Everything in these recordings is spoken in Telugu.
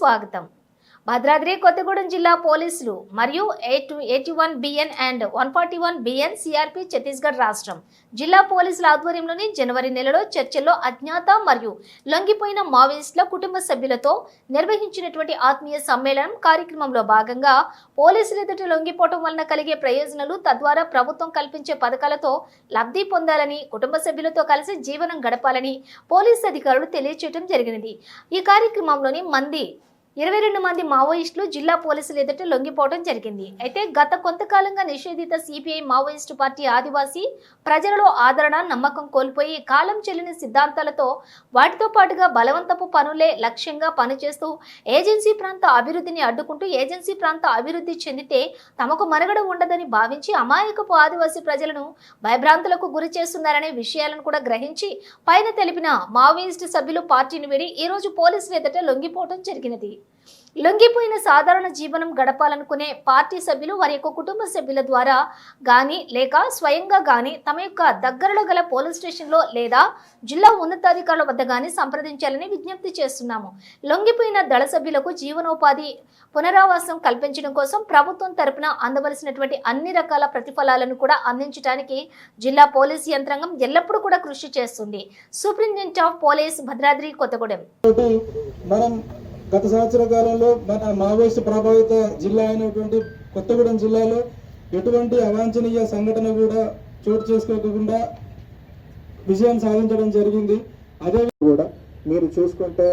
స్వాగతం. భద్రాద్రి కొత్తగూడెం జిల్లా పోలీసులు మరియు eight eighty one BN and one forty one BN CRP Chhattisgarh రాష్ట్రం జిల్లా పోలీసుల ఆధ్వర్యంలోని జనవరి నెలలో చర్చల్లో అజ్ఞాత మరియు లొంగిపోయిన మావోయిస్టుల కుటుంబ సభ్యులతో నిర్వహించినటువంటి ఆత్మీయ సమ్మేళనం కార్యక్రమంలో భాగంగా పోలీసులు ఎదుట లొంగిపోవటం వలన కలిగే ప్రయోజనాలు తద్వారా ప్రభుత్వం కల్పించే పథకాలతో లబ్ధి పొందాలని కుటుంబ సభ్యులతో కలిసి జీవనం గడపాలని పోలీసు అధికారులు తెలియచేయడం జరిగినది. ఈ కార్యక్రమంలోని మంది ఇరవై రెండు మంది మావోయిస్టులు జిల్లా పోలీసులు ఎదుట లొంగిపోవడం జరిగింది. అయితే గత కొంతకాలంగా నిషేధిత సిపిఐ మావోయిస్టు పార్టీ ఆదివాసీ ప్రజలలో ఆదరణ నమ్మకం కోల్పోయి కాలం చెల్లిన సిద్ధాంతాలతో వాటితో పాటుగా బలవంతపు పనులే లక్ష్యంగా పనిచేస్తూ ఏజెన్సీ ప్రాంత అభివృద్ధిని అడ్డుకుంటూ ఏజెన్సీ ప్రాంత అభివృద్ధి చెందితే తమకు మనుగడ ఉండదని భావించి అమాయకపు ఆదివాసీ ప్రజలను భయభ్రాంతులకు గురి చేస్తున్నారనే విషయాలను కూడా గ్రహించి పైన తెలిపిన మావోయిస్టు సభ్యులు పార్టీని వీడి ఈ రోజు పోలీసులు ఎదుట లొంగిపోవడం జరిగినది. లొంగిపోయిన సాధారణ జీవనం గడపాలనుకునే పార్టీ సభ్యులు వారి యొక్క కుటుంబ సభ్యుల ద్వారా గాని లేక స్వయంగా గాని తమ యొక్క దగ్గరలో గల పోలీస్ స్టేషన్లో లేదా జిల్లా ఉన్నతాధికారుల వద్ద గాని సంప్రదించాలని విజ్ఞప్తి చేస్తున్నాము. లొంగిపోయిన దళ సభ్యులకు జీవనోపాధి పునరావాసం కల్పించడం కోసం ప్రభుత్వం తరపున అందవలసినటువంటి అన్ని రకాల ప్రతిఫలాలను కూడా అందించడానికి జిల్లా పోలీసు యంత్రాంగం ఎల్లప్పుడూ కూడా కృషి చేస్తుంది. Superintendent of police Bhadradri Kothagudem. మనం గత సంవత్సర కాలంలో మన మావోయిస్ట్ ప్రభావిత జిల్లా అయినటువంటి కొత్తగూడెం జిల్లాలో ఎటువంటి అవాంఛనీయ సంఘటన కూడా చోటు చేసుకోకుండా విజయం సాధించడం జరిగింది. అదే కూడా మీరు చూసుకుంటే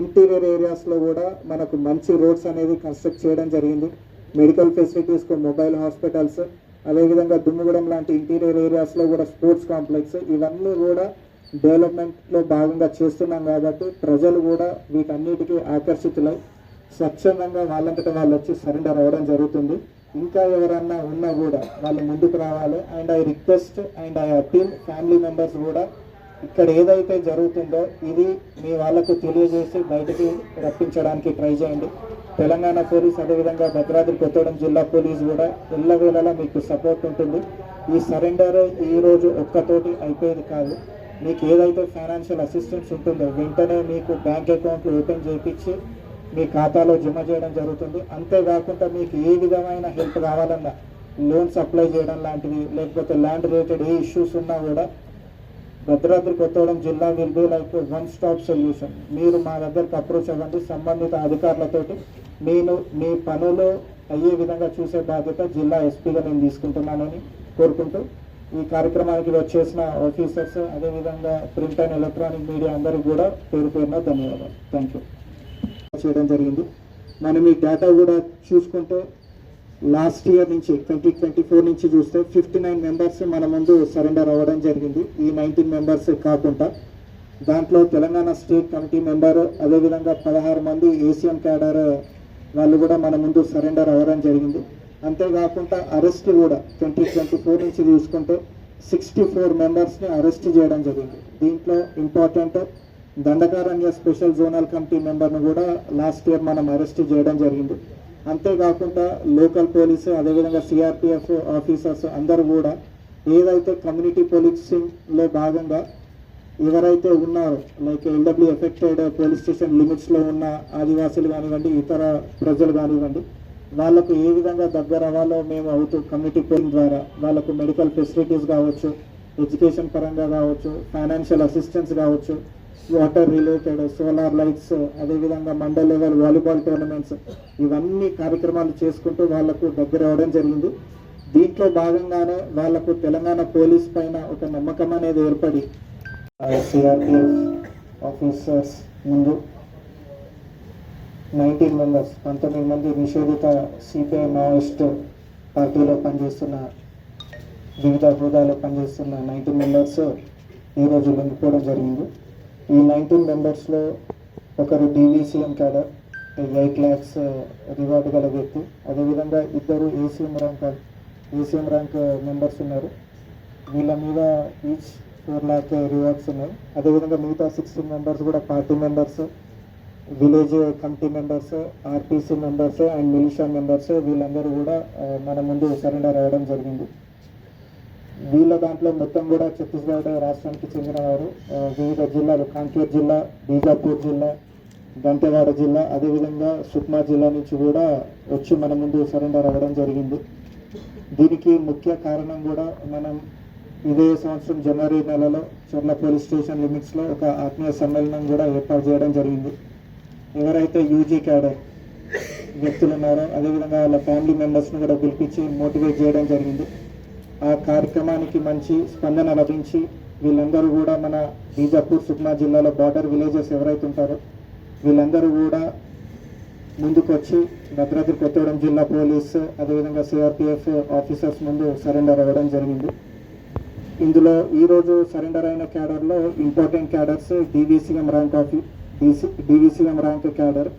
ఇంటీరియర్ ఏరియాస్లో కూడా మనకు మంచి రోడ్స్ అనేది కన్స్ట్రక్ట్ చేయడం జరిగింది. మెడికల్ ఫెసిలిటీస్ మొబైల్ హాస్పిటల్స్ అదేవిధంగా దుమ్ముగూడెం లాంటి ఇంటీరియర్ ఏరియాస్లో కూడా స్పోర్ట్స్ కాంప్లెక్స్ ఇవన్నీ కూడా డెవలప్మెంట్లో భాగంగా చేస్తున్నాం కాబట్టి ప్రజలు కూడా వీటన్నిటికీ ఆకర్షితులై స్వచ్ఛందంగా వాళ్ళంతట వాళ్ళు వచ్చి సరెండర్ అవ్వడం జరుగుతుంది. ఇంకా ఎవరన్నా ఉన్నా కూడా వాళ్ళు ముందుకు రావాలి. And I request and I appeal family members కూడా ఇక్కడ ఏదైతే జరుగుతుందో ఇది మీ వాళ్ళకు తెలియజేసి బయటికి రప్పించడానికి ట్రై చేయండి. తెలంగాణ పోలీస్ అదేవిధంగా భద్రాద్రి కొత్తగూడెం జిల్లా పోలీస్ కూడా ఎల్లవేళలా మీకు సపోర్ట్ ఉంటుంది. ఈ సరెండర్ ఈ రోజు ఒక్కతోటి అయిపోయేది కాదు. మీకు ఏదైతే ఫైనాన్షియల్ అసిస్టెన్స్ ఉంటుందో వెంటనే మీకు బ్యాంక్ అకౌంట్లు ఓపెన్ చేయించి మీ ఖాతాలో జమ చేయడం జరుగుతుంది. అంతేకాకుండా మీకు ఏ విధమైన హెల్ప్ కావాలన్నా లోన్స్ అప్లై చేయడం లాంటివి లేకపోతే ల్యాండ్ రిలేటెడ్ ఏ ఇష్యూస్ ఉన్నా కూడా భద్రాద్రి కొత్తగూడెం జిల్లా will be like one stop solution మీరు మా దగ్గరకు అప్రోచ్ అవ్వండి. సంబంధిత అధికారులతోటి నేను మీ పనులు అయ్యే విధంగా చూసే బాధ్యత జిల్లా ఎస్పీగా నేను తీసుకుంటున్నానని కోరుకుంటూ ఈ కార్యక్రమానికి వచ్చేసిన ఆఫీసర్స్ అదేవిధంగా ప్రింట్ అండ్ ఎలక్ట్రానిక్ మీడియా అందరూ కూడా పేరు పేరున ధన్యవాదాలు. థ్యాంక్ యూ చేయడం జరిగింది. మనం ఈ డేటా కూడా చూసుకుంటే లాస్ట్ ఇయర్ నుంచి ట్వంటీ ట్వంటీ ఫోర్ నుంచి చూస్తే ఫిఫ్టీ నైన్ మెంబర్స్ మన ముందు సరెండర్ అవ్వడం జరిగింది. ఈ నైన్టీన్ మెంబర్స్ కాకుండా దాంట్లో తెలంగాణ స్టేట్ కమిటీ మెంబర్ అదేవిధంగా పదహారు మంది ఏసియన్ క్యాడర్ వాళ్ళు కూడా మన ముందు సరెండర్ అవ్వడం జరిగింది. అంతేకాకుండా అరెస్ట్ కూడా ట్వంటీ ట్వంటీ ఫోర్ నుంచి చూసుకుంటే సిక్స్టీ ఫోర్ మెంబర్స్ని అరెస్ట్ చేయడం జరిగింది. దీంట్లో important Dandakaranya special zonal committee మెంబర్ను కూడా లాస్ట్ ఇయర్ మనం అరెస్ట్ చేయడం జరిగింది. అంతేకాకుండా లోకల్ పోలీసు అదేవిధంగా సిఆర్పిఎఫ్ ఆఫీసర్స్ అందరూ కూడా ఏదైతే కమ్యూనిటీ పోలీసింగ్లో భాగంగా ఎవరైతే ఉన్నారో like LW affected police station లిమిట్స్లో ఉన్న ఆదివాసులు కానివ్వండి ఇతర ప్రజలు కానివ్వండి వాళ్ళకు ఏ విధంగా దగ్గర అవ్వాలో మేము అవుతూ కమ్యూనిటీ పోలింగ్ ద్వారా వాళ్ళకు మెడికల్ ఫెసిలిటీస్ కావచ్చు ఎడ్యుకేషన్ పరంగా కావచ్చు ఫైనాన్షియల్ అసిస్టెన్స్ కావచ్చు వాటర్ రిలేటెడ్ సోలార్ లైట్స్ అదేవిధంగా మండల్ లెవెల్ వాలీబాల్ టోర్నమెంట్స్ ఇవన్నీ కార్యక్రమాలు చేసుకుంటూ వాళ్ళకు దగ్గర అవ్వడం జరిగింది. దీంట్లో భాగంగానే వాళ్ళకు తెలంగాణ పోలీస్ పైన ఒక నమ్మకం అనేది ఏర్పడి సిఆర్పిఎఫ్ ఆఫీసర్స్ ముందు నైన్టీన్ మెంబర్స్ పంతొమ్మిది మంది నిషేధిత సిపిఐ మావోయిస్ట్ పార్టీలో పనిచేస్తున్న వివిధ హోదాలో పనిచేస్తున్న నైన్టీన్ మెంబర్స్ ఈరోజు లొంగిపోవడం జరిగింది. ఈ నైన్టీన్ మెంబర్స్లో ఒకరు DVCM cadre eight lakhs reward గల వ్యక్తి. అదేవిధంగా ఇద్దరు ACM rank ACM rank members ఉన్నారు. వీళ్ళ మీద ఈచ్ ఫోర్ ల్యాక్ రివార్డ్స్ ఉన్నాయి. అదేవిధంగా మిగతా సిక్స్టీన్ మెంబర్స్ కూడా party members village committee members RTC members and militia members వీళ్ళందరూ కూడా మన ముందు సరెండర్ అవ్వడం జరిగింది. వీళ్ళ దాంట్లో మొత్తం కూడా ఛత్తీస్గఢ్ రాష్ట్రానికి చెందినవారు వివిధ జిల్లాలు కాంకేర్ జిల్లా బీజాపూర్ జిల్లా దంతెవాడ జిల్లా అదేవిధంగా సుక్మా జిల్లా నుంచి కూడా వచ్చి మన ముందు సరెండర్ అవ్వడం జరిగింది. దీనికి ముఖ్య కారణం కూడా మనం ఇదే సంవత్సరం జనవరి నెలలో చర్ల పోలీస్ స్టేషన్ లిమిట్స్లో ఒక ఆత్మీయ సమ్మేళనం కూడా ఏర్పాటు చేయడం జరిగింది. ఎవరైతే యూజీ క్యాడర్ వ్యక్తులు ఉన్నారో అదేవిధంగా వాళ్ళ ఫ్యామిలీ మెంబర్స్ని కూడా పిలిపించి మోటివేట్ చేయడం జరిగింది. ఆ కార్యక్రమానికి మంచి స్పందన లభించి వీళ్ళందరూ కూడా మన బీజాపూర్ సుక్మా జిల్లాలో బార్డర్ విలేజెస్ ఎవరైతే ఉంటారో వీళ్ళందరూ కూడా ముందుకొచ్చి భద్రాద్రి కొత్తగూడెం జిల్లా పోలీస్ అదేవిధంగా సిఆర్పిఎఫ్ ఆఫీసర్స్ ముందు సరెండర్ అవ్వడం జరిగింది. ఇందులో ఈరోజు సరెండర్ అయిన క్యాడర్లో ఇంపార్టెంట్ క్యాడర్స్ డివిసిఎం ర్యాంక్ ఆఫీ డిసి డివిసిఎం ర్యాంక్ క్యాడర్